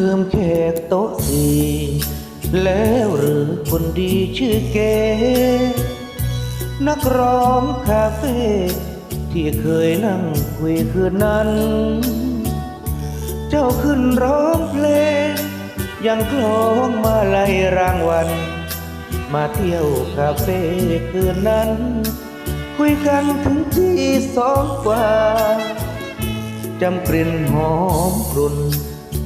ลืมแขกโต๊ะสี่แล้วหรือคนดีชื่อเกนักร้องคาเฟ่ที่เคยนั่งคุยคืนนั้น เจ้าขึ้นร้องเพลง ยังคล้องมาไล่รางวัล มาเที่ยวคาเฟ่คืนนั้น คุยกันถึงที่สองกว่าจำกลิ่นหอมกรุ่น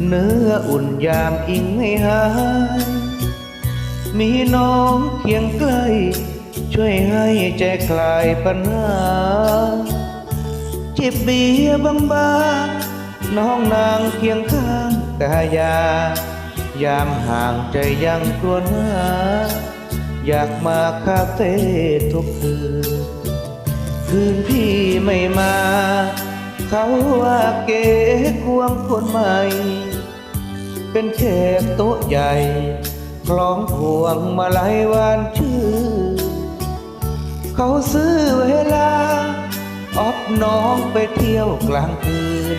เนื้ออุ่นยามอิงไม่หาย มีน้องเคียงใกล้ ช่วยให้ใจคลายปัญหาจิบเบียร์บางๆน้องนางเคียงข้างกายา ยามห่างใจยังกลัวหน้า อยากมาคาเฟ่ทุกคืน คืนพี่ไม่มา เขาว่าเก๋ควงคนใหม่ เป็นแขกโต๊ะใหญ่คล้องพวงมาลัยวานชื่อ เขาซื้อเวลา ออบน้องไปเที่ยวกลางคืน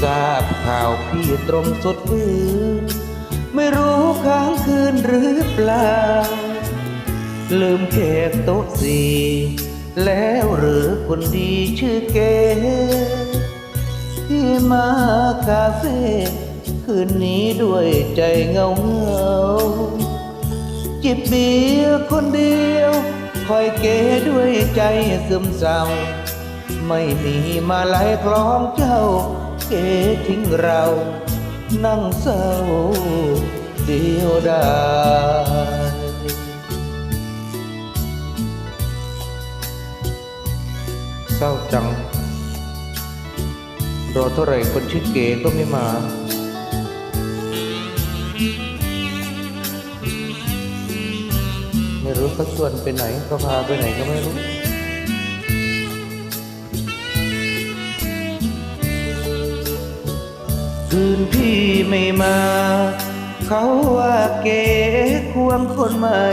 ทราบข่าวพี่ตรงสดพื้นไม่รู้ค้างคืนหรือเปล่า ลืมแขกโต๊ะสี่แล้วหรือคนดีชื่อเกที่มาคาเฟ่ คืนนี้ด้วยใจเงาเงาจิบเบียร์คนเดียว คอยเก๋ด้วยใจซึมเศร้า ไม่มีมาไลายคล้องเจ้า เก๋ทิ้งเรา นั่งเศร้าเดียวดายเศร้าจัง รอเท่าไหร่คนชื่อเก๋ก็ไม่มา เขาชวนไปไหนเขาพาไปไหนก็ไม่รู้คืนพี่ไม่มา เขาว่าเก๋ควงคนใหม่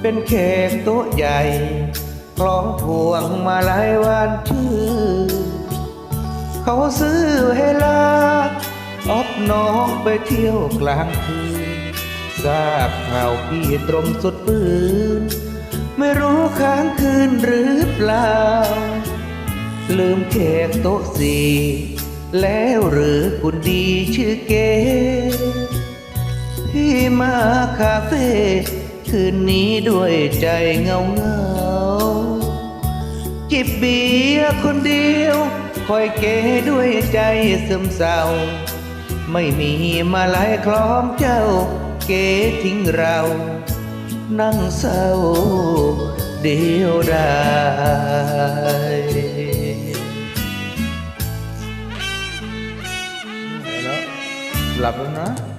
เป็นแขกโต๊ะใหญ่คล้องพวงมาหลายวานชื่อ เขาซื้อเวลาออบน้องไปเที่ยวกลางคืน ทราบข่าวพี่ตรมสุดปืน ไม่รู้ค้างคืนหรือเปล่า ลืมแขกโต๊ะสี่แล้วหรือคุณดีชื่อเก๋พี่มาคาเฟ่คืนนี้ด้วยใจเงาเงาจิบเบียร์คนเดียว คอยเก๋ด้วยใจซึมเศร้า ไม่มีมาลายคล้องเจ้า เก๋ทิ้งเรา นั่งเศร้าเดียวดายหลับแล้วนะ